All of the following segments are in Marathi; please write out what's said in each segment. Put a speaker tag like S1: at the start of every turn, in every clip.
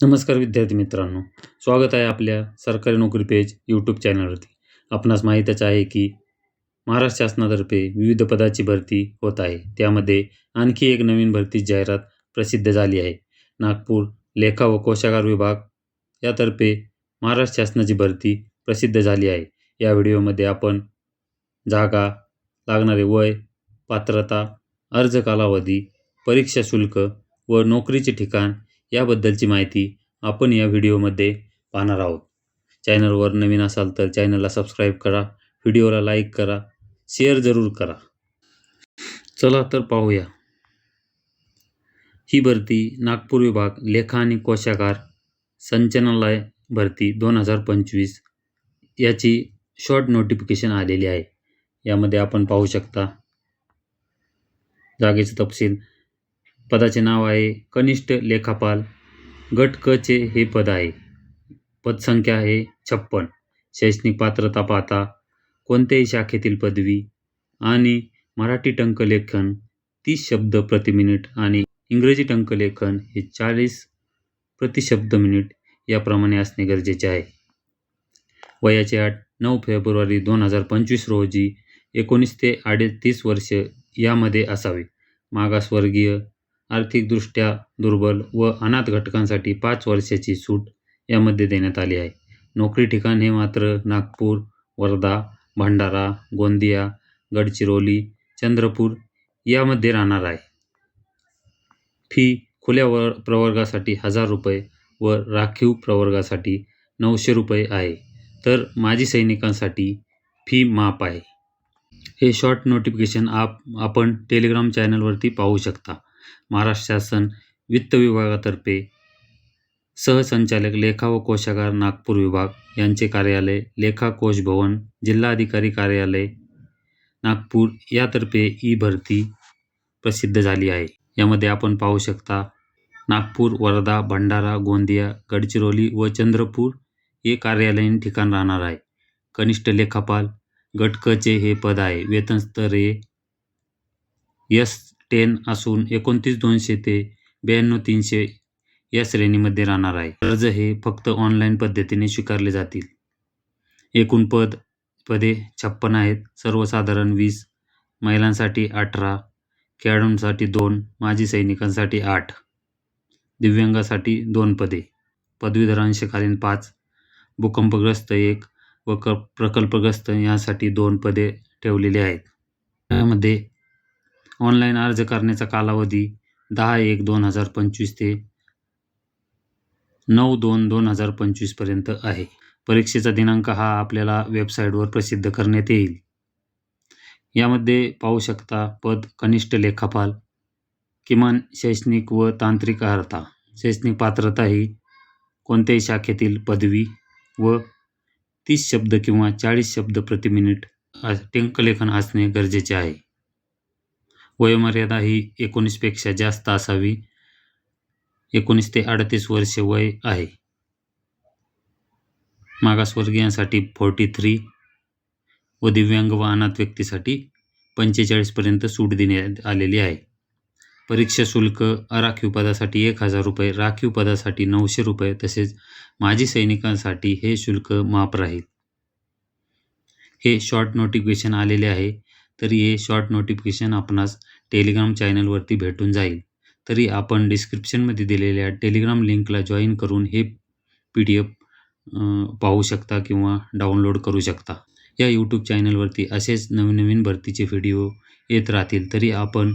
S1: नमस्कार विद्यार्थी मित्रांनो. स्वागत आहे आपल्या सरकारी नोकरी पेज यूट्यूब चॅनलवरती आपणास माहीतच आहे की महाराष्ट्र शासनातर्फे विविध पदाची भरती होत आहे. त्यामध्ये आणखी एक नवीन भरती जाहिरात प्रसिद्ध झाली आहे. नागपूर लेखा व कोशागार विभाग यातर्फे महाराष्ट्र शासनाची भरती प्रसिद्ध झाली आहे. या व्हिडिओमध्ये आपण जागा लागणारे वय पात्रता अर्ज कालावधी परीक्षा शुल्क व नोकरीचे ठिकाण याबद्दलची माहिती आपण या व्हिडिओमध्ये पाहणार आहोत. चॅनलवर नवीन असाल तर चॅनलला सबस्क्राईब करा व्हिडिओला लाईक करा शेअर जरूर करा. चला तर पाहूया. ही भरती नागपूर विभाग लेखा आणि कोशागार संचालनालय भरती दोन हजार पंचवीस याची शॉर्ट नोटिफिकेशन आलेली आहे. यामध्ये आपण पाहू शकता. जागेचं तपशील पदाचे नाव आहे कनिष्ठ लेखापाल. गट क चे हे पद आहे. पदसंख्या आहे छप्पन. शैक्षणिक पात्रता पाहता कोणत्याही शाखेतील पदवी आणि मराठी टंकलेखन तीस शब्द प्रति मिनिट आणि इंग्रजी टंकलेखन हे चाळीस प्रतिशब्द मिनिट याप्रमाणे असणे गरजेचे आहे. वयाची आठ नऊ फेब्रुवारी दोन हजार पंचवीस रोजी एकोणीस ते अडतीस वर्ष यामध्ये असावे. मागासवर्गीय आर्थिकदृष्ट्या दुर्बल व अनाथ घटकांसाठी पाच वर्षाची सूट यामध्ये देण्यात आली आहे. नोकरी ठिकाण हे मात्र नागपूर वर्धा भंडारा गोंदिया गडचिरोली चंद्रपूर यामध्ये राहणार आहे. फी खुल्या वर प्रवर्गासाठी हजार रुपये व राखीव प्रवर्गासाठी नऊशे रुपये आहे. तर माजी सैनिकांसाठी फी माफ आहे. हे शॉर्ट नोटिफिकेशन आप आपण टेलिग्राम चॅनलवरती पाहू शकता. महाराष्ट्र शासन वित्त विभागातर्फे सहसंचालक लेखा व कोशागार नागपूर विभाग यांचे कार्यालय लेखा कोश भवन जिल्हाधिकारी कार्यालय नागपूर यातर्फे ई भरती प्रसिद्ध झाली आहे. यामध्ये आपण पाहू शकता नागपूर वर्धा भंडारा गोंदिया गडचिरोली व चंद्रपूर हे कार्यालयीन ठिकाण राहणार आहे. कनिष्ठ लेखापाल गटकचे हे पद आहे. वेतन स्तर हे यस टेन असून एकोणतीस दोनशे ते ब्याण्णव तीनशे या श्रेणीमध्ये राहणार आहे. अर्ज हे फक्त ऑनलाईन पद्धतीने स्वीकारले जातील. एकूण पद पदे छप्पन आहेत. सर्वसाधारण वीस महिलांसाठी अठरा खेळाडूंसाठी दोन माजी सैनिकांसाठी आठ दिव्यांगासाठी दोन पदे. पदवीधरांशकालीन पाच भूकंपग्रस्त एक व क प्रकल्पग्रस्त यासाठी दोन पदे ठेवलेली आहेत. त्यामध्ये ऑनलाईन अर्ज करण्याचा कालावधी दहा एक दोन हजार पंचवीस ते नऊ दोन दोन हजार पंचवीसपर्यंत आहे. परीक्षेचा दिनांक हा आपल्याला वेबसाईटवर प्रसिद्ध करण्यात येईल. यामध्ये पाहू शकता पद कनिष्ठ लेखापाल किमान शैक्षणिक व तांत्रिक अर्हता. शैक्षणिक पात्रता ही कोणत्याही शाखेतील पदवी व तीस शब्द किंवा चाळीस शब्द प्रति मिनिट टेंकलेखन असणे गरजेचे आहे. वयोमर्यादा ही एकोणीसपेक्षा जास्त असावी. एकोणीस ते अडतीस वर्षे वय आहे. मागासवर्गीयांसाठी फोर्टी थ्री व दिव्यांग व अनाथ व्यक्तीसाठी पंचेचाळीसपर्यंत सूट देण्यात आलेली आहे. परीक्षा शुल्क अराखीव पदासाठी एक हजार रुपये राखीव पदासाठी नऊशे रुपये तसेच माजी सैनिकांसाठी हे शुल्क माफ राहील. हे शॉर्ट नोटिफिकेशन आलेले आहे. तरी हे शॉर्ट नोटिफिकेशन आपणास टेलिग्राम चॅनलवरती भेटून जाईल. तरी आपण डिस्क्रिप्शनमध्ये दिलेल्या टेलिग्राम लिंकला जॉईन करून हे पी डी एफ पाहू शकता किंवा डाउनलोड करू शकता. या यूट्यूब चॅनलवरती असेच नवीन नवीन भरतीचे व्हिडिओ येत राहतील. तरी आपण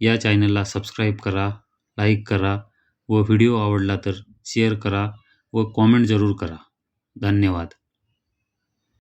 S1: या चॅनलला सबस्क्राईब करा लाईक करा व व्हिडिओ आवडला तर शेअर करा व कॉमेंट जरूर करा. धन्यवाद.